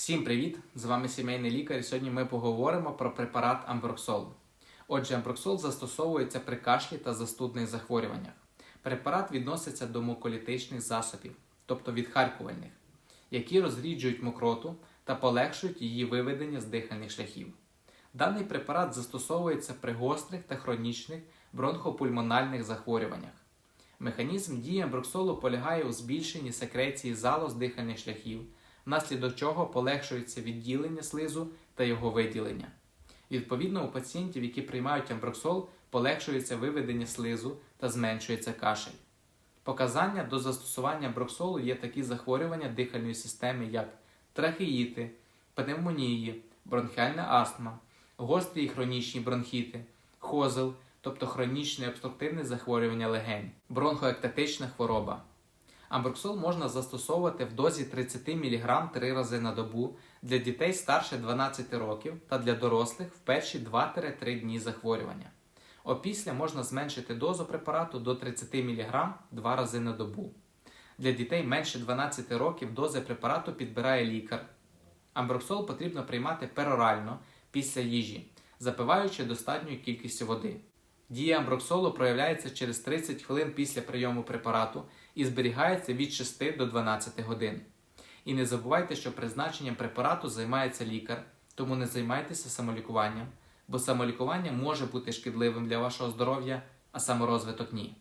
Всім привіт! З вами сімейний лікар. і Сьогодні ми поговоримо про препарат Амброксол. Отже, амброксол застосовується при кашлі та застудних захворюваннях. Препарат відноситься до муколітичних засобів, тобто відхаркувальних, які розріджують мокроту та полегшують її виведення з дихальних шляхів. Даний препарат застосовується при гострих та хронічних бронхопульмональних захворюваннях. Механізм дії амброксолу полягає у збільшенні секреції залоз дихальних шляхів, внаслідок чого полегшується відділення слизу та його виділення. Відповідно, у пацієнтів, які приймають амброксол, полегшується виведення слизу та зменшується кашель. Показання до застосування амброксолу є такі захворювання дихальної системи, як трахеїти, пневмонії, бронхіальна астма, гострі і хронічні бронхіти, хозел, тобто хронічне обструктивне захворювання легень, бронхоектатична хвороба. Амброксол можна застосовувати в дозі 30 мг 3 рази на добу для дітей старше 12 років та для дорослих в перші 2-3 дні захворювання. Опісля можна зменшити дозу препарату до 30 мг 2 рази на добу. Для дітей менше 12 років дози препарату підбирає лікар. Амброксол потрібно приймати перорально після їжі, запиваючи достатньою кількістю води. Дія амброксолу проявляється через 30 хвилин після прийому препарату і зберігається від 6 до 12 годин. І не забувайте, що призначенням препарату займається лікар, тому не займайтеся самолікуванням, бо самолікування може бути шкідливим для вашого здоров'я, а саморозвиток ні.